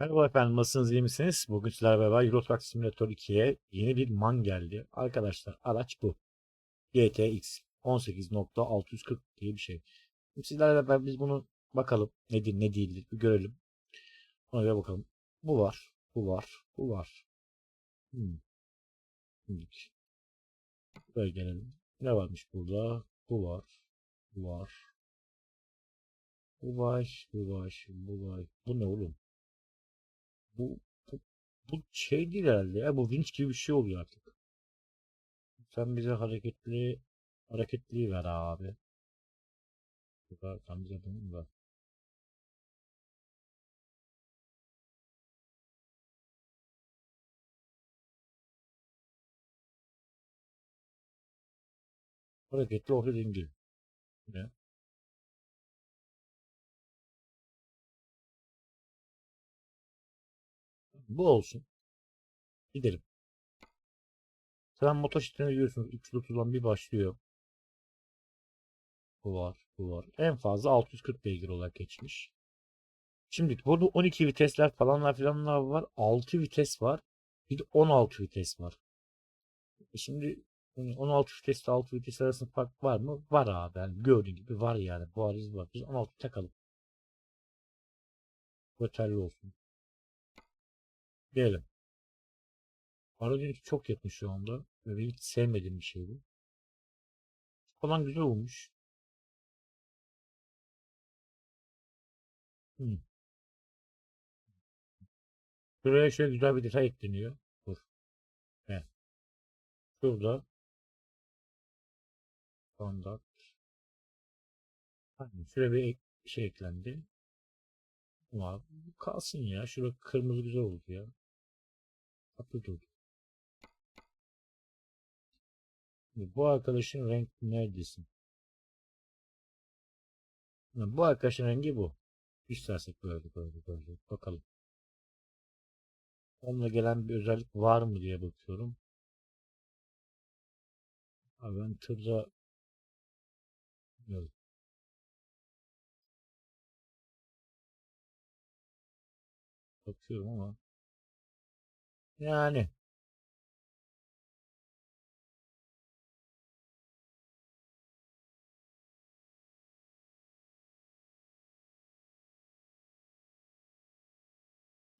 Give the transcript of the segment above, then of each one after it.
Merhaba efendim, nasılsınız, iyi misiniz? Bugün sizlerle beraber Euro Truck Simulator 2'ye yeni bir man geldi. Arkadaşlar araç bu. GTX 18.640 diye bir şey. Şimdi sizlerle beraber biz bunu bakalım nedir ne değildir bir görelim. Ona göre bakalım. Bu var, bu var, bu var. Hmm. Şimdilik. Gelelim. Ne varmış burada? Bu var, bu var. Bu var, bu var, bu var. Bu ne oğlum? Bu, bu, bu şey değil herhalde ya. Bu vinç gibi bir şey oluyor artık. Sen bize hareketli hareketli ver abi. Bu kadar sen bize bunu ver. Hareketli orta dingil. Ne? Bu olsun. Gidelim. Sen motosikletine biliyorsunuz 330'dan bir başlıyor. Bu var, bu var. En fazla 640 beygir olarak geçmiş. Şimdi burada 12 vitesler falanlar filanlar var. 6 vites var. Bir de 16 vites var. E Şimdi hani 16 vitesle 6 vites arasında fark var mı? Var abi. Yani gördüğün gibi var yani. Bariz var. Biz 16 takalım. Yeterli olsun. Diyelim. Aerodinamik çok yakın şu anda. Ve benim hiç sevmediğim bir şey bu. Falan güzel olmuş. Hmm. Şuraya şöyle güzel bir detay ekleniyor. Dur. Evet. Şurada standart. Hani şöyle bir şey eklendi. Ama kalsın ya. Şurada kırmızı güzel oldu ya. Şimdi Bu arkadaşın renk neredesin? Bu arkadaşın rengi bu. İstersek böyle böyle böyle. Bakalım. Onunla gelen bir özellik var mı diye bakıyorum. Abi ben tırda Yok. bakıyorum ama yani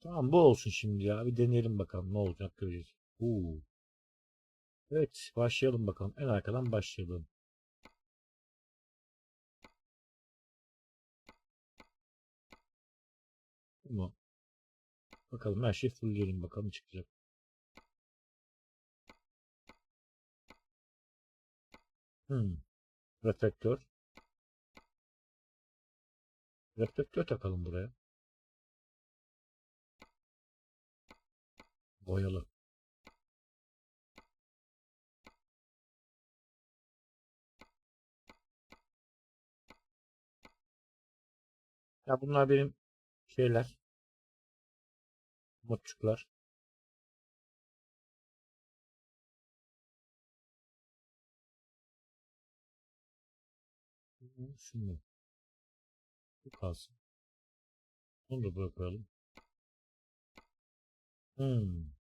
tamam bu olsun şimdi ya. Bir deneyelim bakalım ne olacak göreceğiz. Uuu. Evet başlayalım bakalım. En arkadan başlayalım. Tamam. Bakalım her şey fullleyelim bakalım çıkacak. Hmm. Reflektör. Reflektör takalım buraya. Boyalı. Ya bunlar benim şeyler. Mutçuklar. Şimdi bu kalsın. Bunu da bırakalım. Hmm.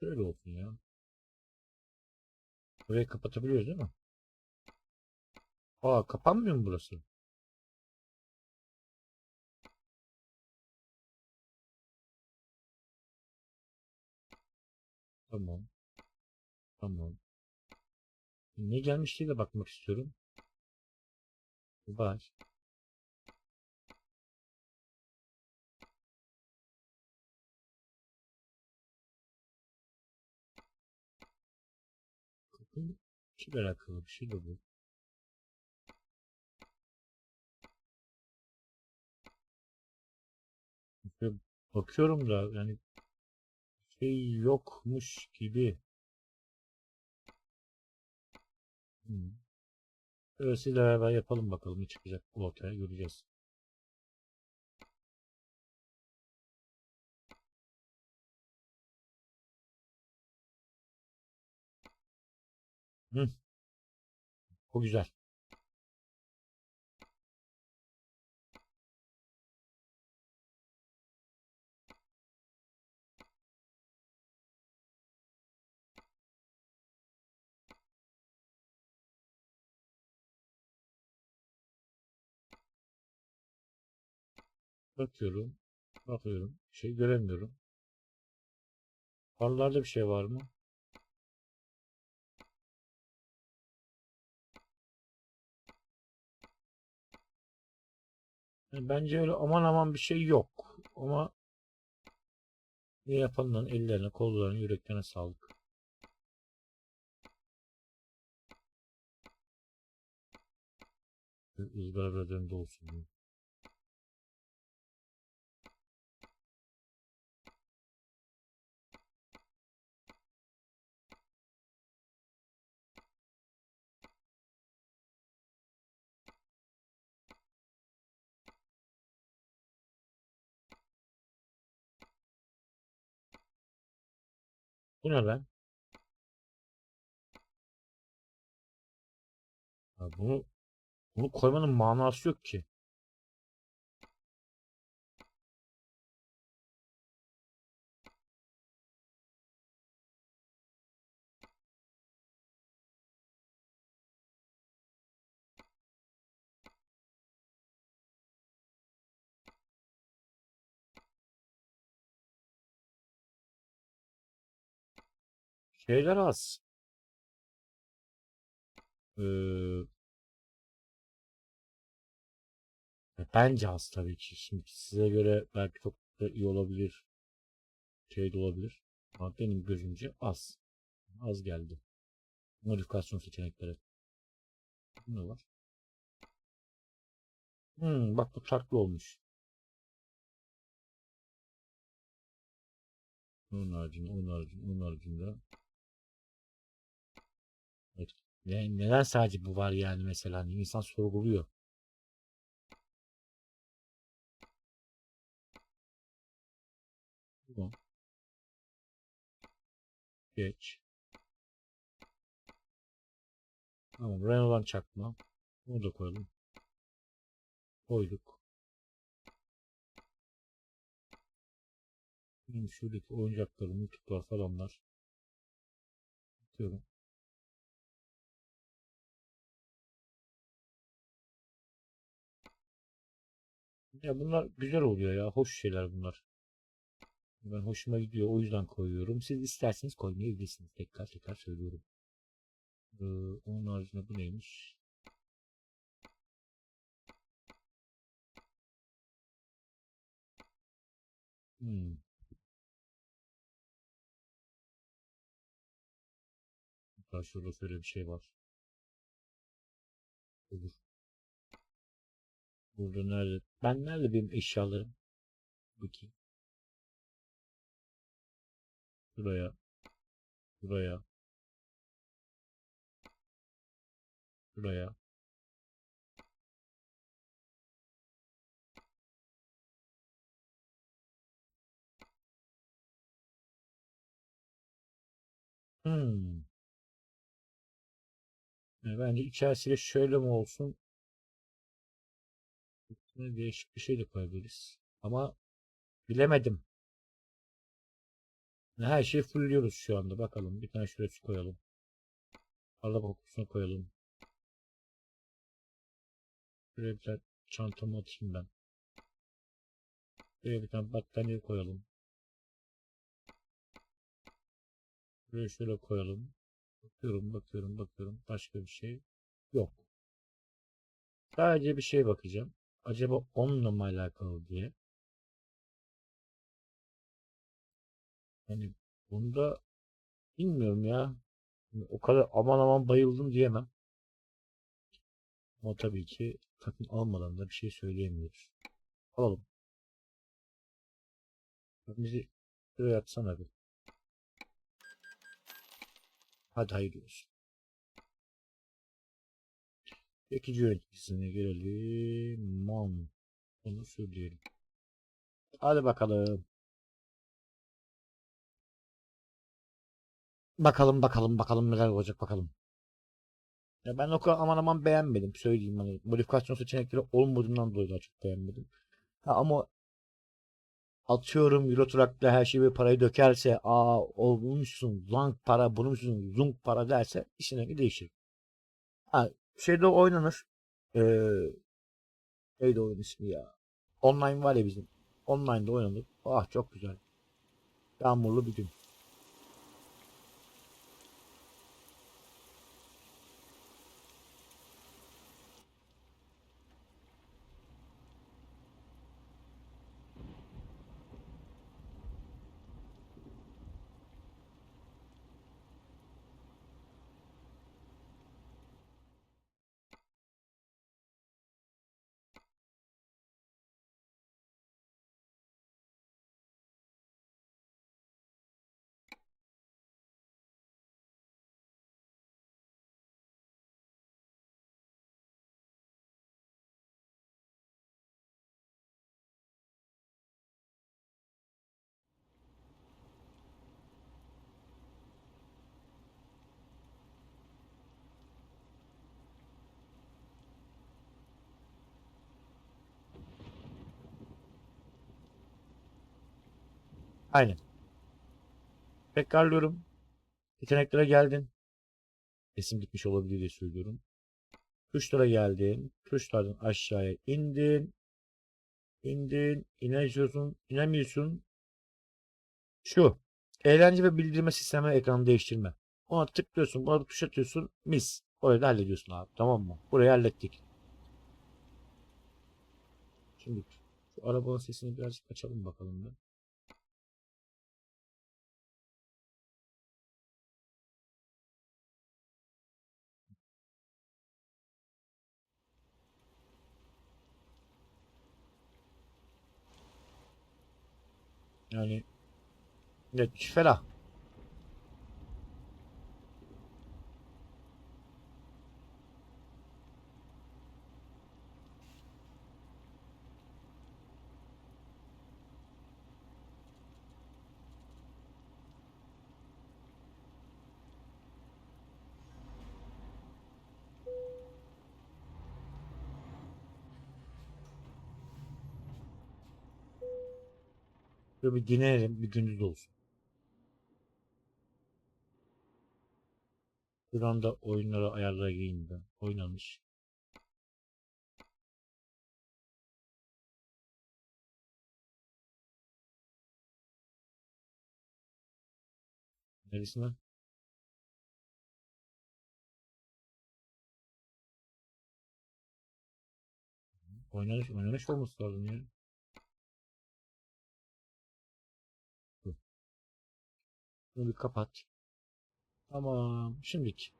Şöyle olsun ya. Burayı kapatabiliyoruz değil mi? Aa kapanmıyor mu burası? Tamam. Tamam. Ne gelmiş diye de bakmak istiyorum. Var. Kim alakalı bir şey de bu. Bakıyorum da yani şey yokmuş gibi. Hmm. Şöyle sizle beraber yapalım bakalım ne çıkacak bu ortaya göreceğiz. Hı. Bu güzel. Bakıyorum. Bakıyorum. Şey göremiyorum. Farlarda bir şey var mı? Yani bence öyle aman aman bir şey yok. Ama ne yapanların ellerine, kollarına, yüreklerine sağlık. Izgara önde olsun. Bu ne lan? Ya bunu bunu koymanın manası yok ki. Şeyler az. Ee, bence az tabii ki. Şimdi size göre belki çok da iyi olabilir. Şey de olabilir. Ama benim gözümce az. Az geldi. Modifikasyon seçenekleri. Ne var? Hmm, bak bu farklı olmuş. Onun haricinde, onun haricinde, onun haricinde. Ne, neden sadece bu var yani mesela? Hani insan sorguluyor. Tamam. Geç. Tamam. Renault'dan çakma. Bunu da koyalım. Koyduk. Benim şuradaki oyuncaklarım, YouTube'lar falanlar. Atıyorum. Ya bunlar güzel oluyor ya. Hoş şeyler bunlar. Ben hoşuma gidiyor. O yüzden koyuyorum. Siz isterseniz koymayabilirsiniz. Tekrar tekrar söylüyorum. Ee, onun haricinde bu neymiş? Hmm. Şurada şöyle bir şey var. Olur. Burada nerede? Ben nerede benim eşyalarım? Bakayım. Buraya. Buraya. Buraya. Hmm. E, Bence içerisiyle şöyle mi olsun? Üstüne değişik bir şey de koyabiliriz. Ama bilemedim. Her şeyi fullliyoruz şu anda. Bakalım. Bir tane şuraya su koyalım. Araba kokusunu koyalım. Şuraya bir tane çantamı atayım ben. Şuraya bir tane battaniye koyalım. Şuraya şöyle koyalım. Bakıyorum, bakıyorum, bakıyorum. Başka bir şey yok. Sadece bir şey bakacağım. Acaba onunla mı alakalı diye. Yani bunda bilmiyorum ya. O kadar aman aman bayıldım diyemem. Ama tabii ki takım almadan da bir şey söyleyemiyoruz. Alalım. Bizi şuraya atsana bir. Hadi hayırlı olsun. İkinci yöneticisine gelelim. Mon. Onu söyleyelim. Hadi bakalım. Bakalım bakalım bakalım neler olacak bakalım. Ya ben o kadar aman aman beğenmedim söyleyeyim hani modifikasyon seçenekleri olmadığından dolayı daha çok beğenmedim. Ha, ama atıyorum Euro Truck'ta her şey bir parayı dökerse aa olmuşsun zank para bulmuşsun zunk para derse işin rengi değişir. Ha şeyde oynanır. Ee, neydi oyun ismi ya? Online var ya bizim. Online'da oynanır. Ah çok güzel. Yağmurlu bir gün. Aynen. Tekrarlıyorum. Yeteneklere geldin. Resim gitmiş olabilir diye söylüyorum. Tuşlara geldin. Tuşlardan aşağıya indin. İndin. İnemiyorsun. inemiyorsun. Şu. Eğlence ve bildirme sistemi ekranı değiştirme. Ona tıklıyorsun. Buna tuş atıyorsun. Mis. Orayı da hallediyorsun abi. Tamam mı? Burayı hallettik. Şimdi şu arabanın sesini birazcık açalım bakalım da. Yani net ferah. Böyle bir dinleyelim bir gündüz olsun. Buradan da oyunlara ayarlara gireyim ben. Oynanış. Neresine? Oynanış, oynanış olması lazım ya. Bunu bir kapat. Tamam. Şimdiki.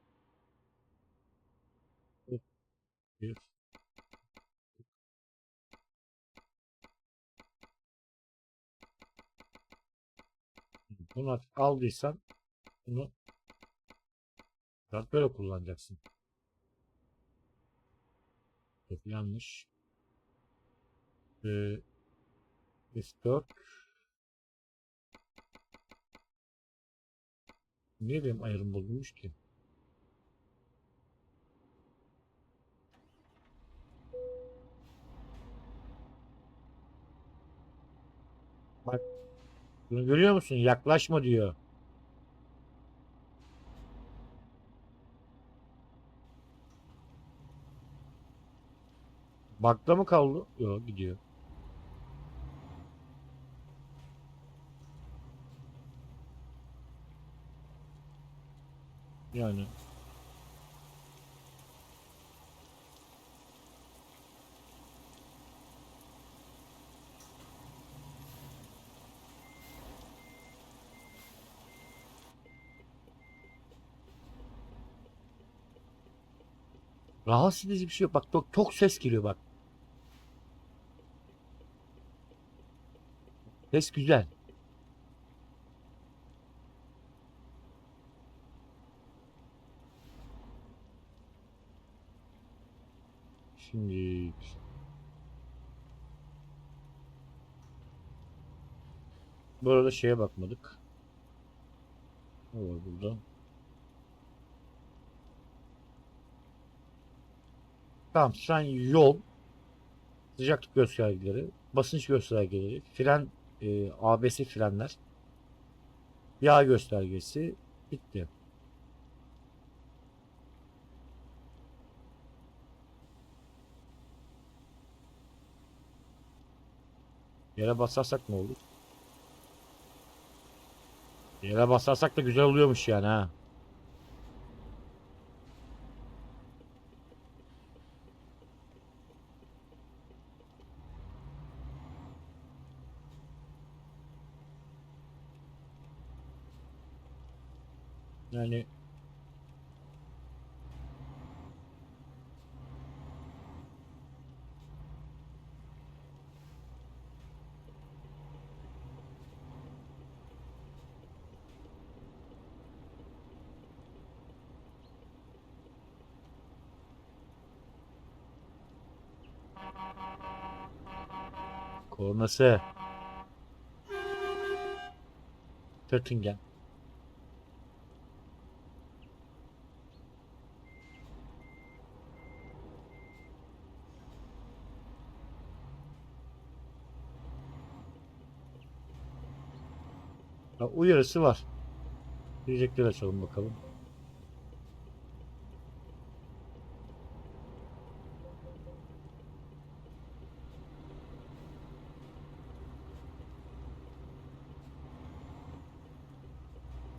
Bunu aldıysan bunu böyle kullanacaksın. Yok, yanlış. Ee, F4 Niye benim ayarım bozulmuş ki? Bak. Bunu görüyor musun? Yaklaşma diyor. Bakta mı kaldı? Yok gidiyor. Yani. Rahatsız edici bir şey yok. Bak çok, çok ses geliyor bak. Ses güzel. Şimdi Bu arada şeye bakmadık. Ne var burada? Tamam an yol, sıcaklık göstergeleri, basınç göstergeleri, fren, e, ABS frenler, yağ göstergesi bitti. Yere basarsak ne olur? Yere basarsak da güzel oluyormuş yani ha. Yani Tırtingen. Ha, uyarısı var. Diyecekler açalım bakalım.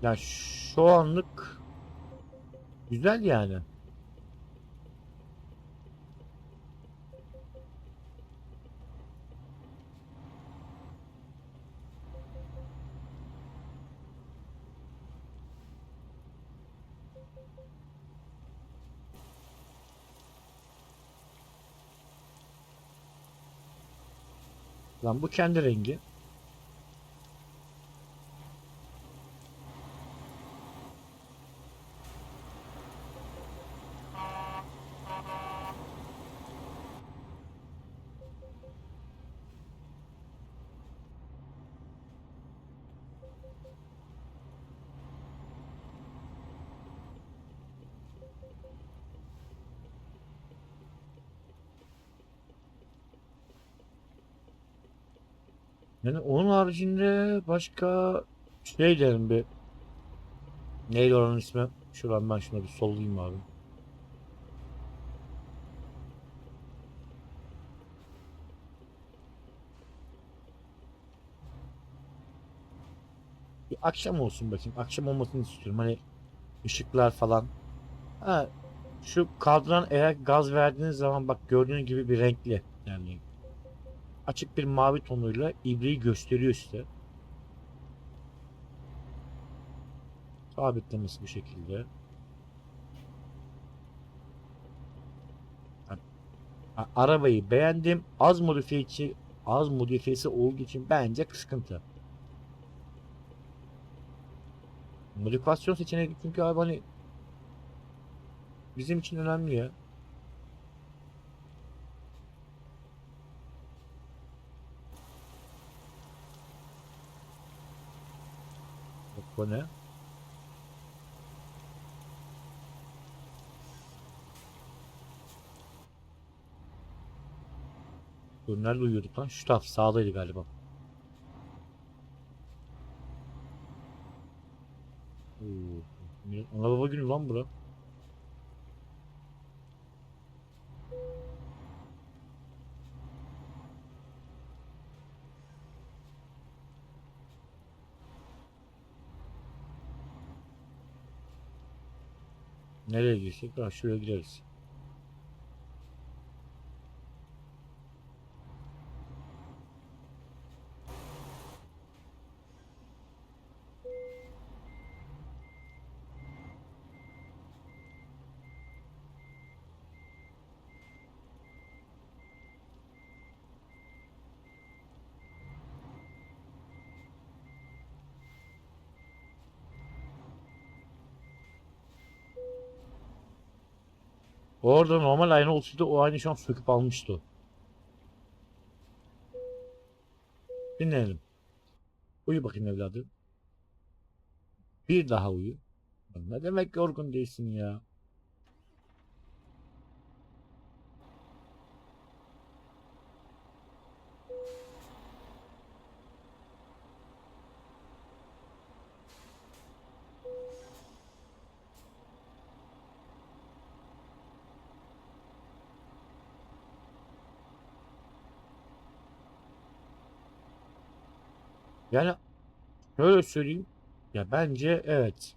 Ya şu anlık güzel yani. Lan bu kendi rengi. Yani onun haricinde başka şey derim bir neydi onun ismi? Şuradan ben şuna bir sollayayım abi. Bir akşam olsun bakayım. Akşam olmasını istiyorum. Hani ışıklar falan. Ha, şu kadran eğer gaz verdiğiniz zaman bak gördüğünüz gibi bir renkli. Yani açık bir mavi tonuyla ibreyi gösteriyor size. Sabitlemesi bu şekilde. Ha, Arabayı beğendim. Az modifiyeci az modifiyesi olduğu için bence sıkıntı. Modifikasyon seçeneği çünkü abi hani bizim için önemli ya. Bu ne? Dur nerede uyuyorduk lan? Şu taraf sağdaydı galiba. Oo, Ana baba günü lan bura. Nereye girsek? Ha, şuraya gireriz. Orada normal ayna olsaydı o aynı şu an söküp almıştı. Dinleyelim. Uyu bakayım evladım. Bir daha uyu. Ne demek yorgun değilsin ya? Yani şöyle söyleyeyim. Ya bence evet.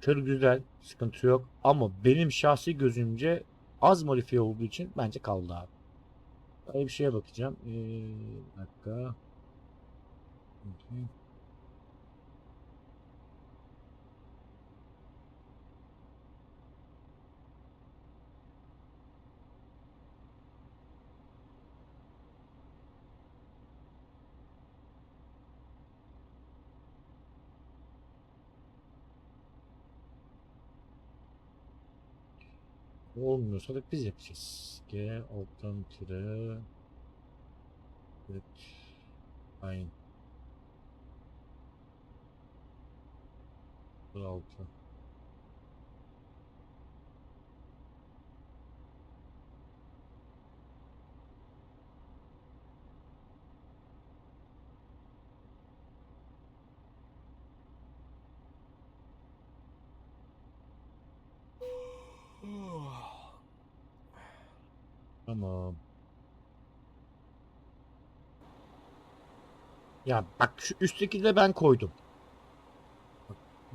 Tır güzel. Sıkıntı yok. Ama benim şahsi gözümce az modifiye olduğu için bence kaldı abi. Böyle bir şeye bakacağım. Ee, bir dakika. Hı. Olmuyorsa da biz yapacağız. G alttan tire Evet. Aynı. 6 Ya bak şu üstteki de ben koydum.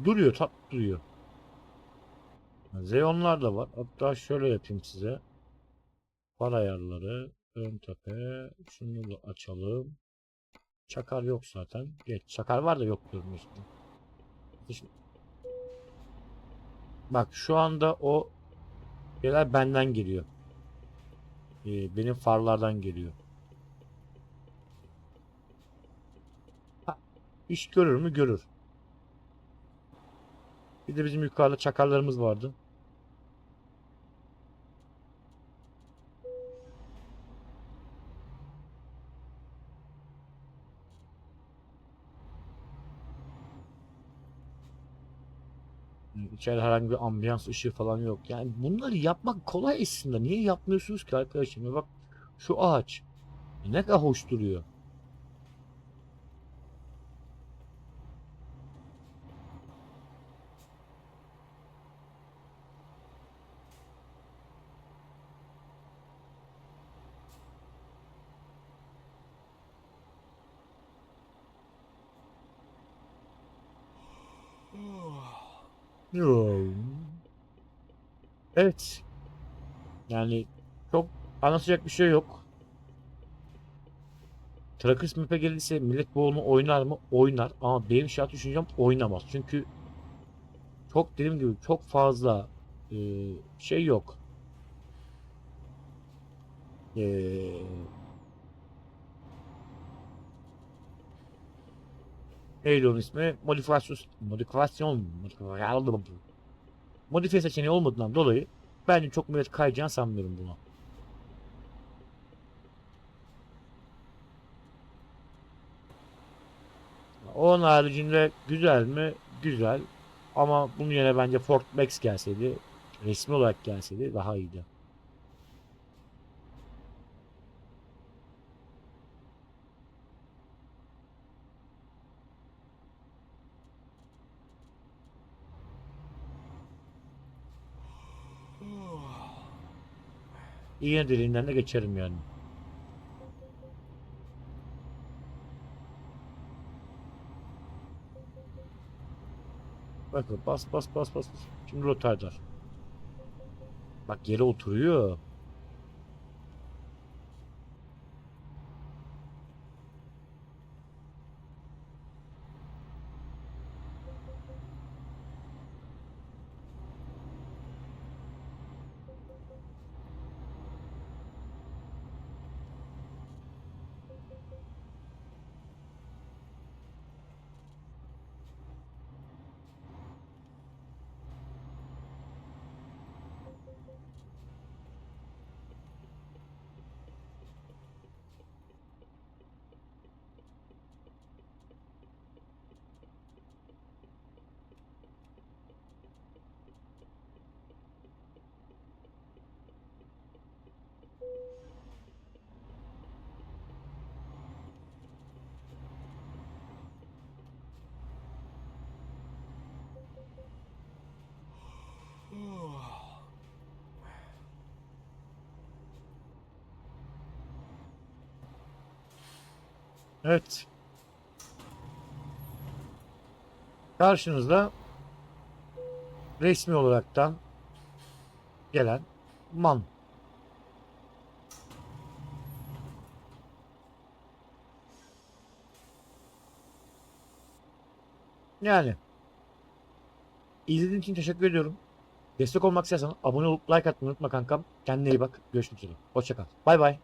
Duruyor tat duruyor. Zeonlar da var. Hatta şöyle yapayım size. Far ayarları. Ön tepe. Şunu da açalım. Çakar yok zaten. Geç. Çakar var da yok. Şimdi- Bak şu anda o şeyler benden geliyor. Ee, benim farlardan geliyor. İş görür mü? Görür. Bir de bizim yukarıda çakarlarımız vardı. İçeride herhangi bir ambiyans ışığı falan yok. Yani bunları yapmak kolay aslında. Niye yapmıyorsunuz ki arkadaşım? Bak şu ağaç. Ne kadar hoş duruyor. Yo. Evet. Yani çok anlatacak bir şey yok. Trackers map'e gelirse millet bu oyunu oynar mı? Oynar. Ama benim şahsi düşüncem oynamaz. Çünkü çok dediğim gibi çok fazla e, şey yok. E, neydi ismi? Modifikasyon modifikasyon modifikasyon modifiye seçeneği olmadığından dolayı bence çok millet kayacağını sanmıyorum buna. Onun haricinde güzel mi? Güzel. Ama bunun yerine bence Fort Max gelseydi, resmi olarak gelseydi daha iyiydi. İğne deliğinden de geçerim yani. Bakın bas bas bas bas. Şimdi rotardar. Bak yere oturuyor. Evet. Karşınızda resmi olaraktan gelen man. Yani izlediğin için teşekkür ediyorum. Destek olmak istersen abone olup like atmayı unutma kankam. Kendine iyi bak. Görüşmek üzere. Hoşça kal. Bay bay.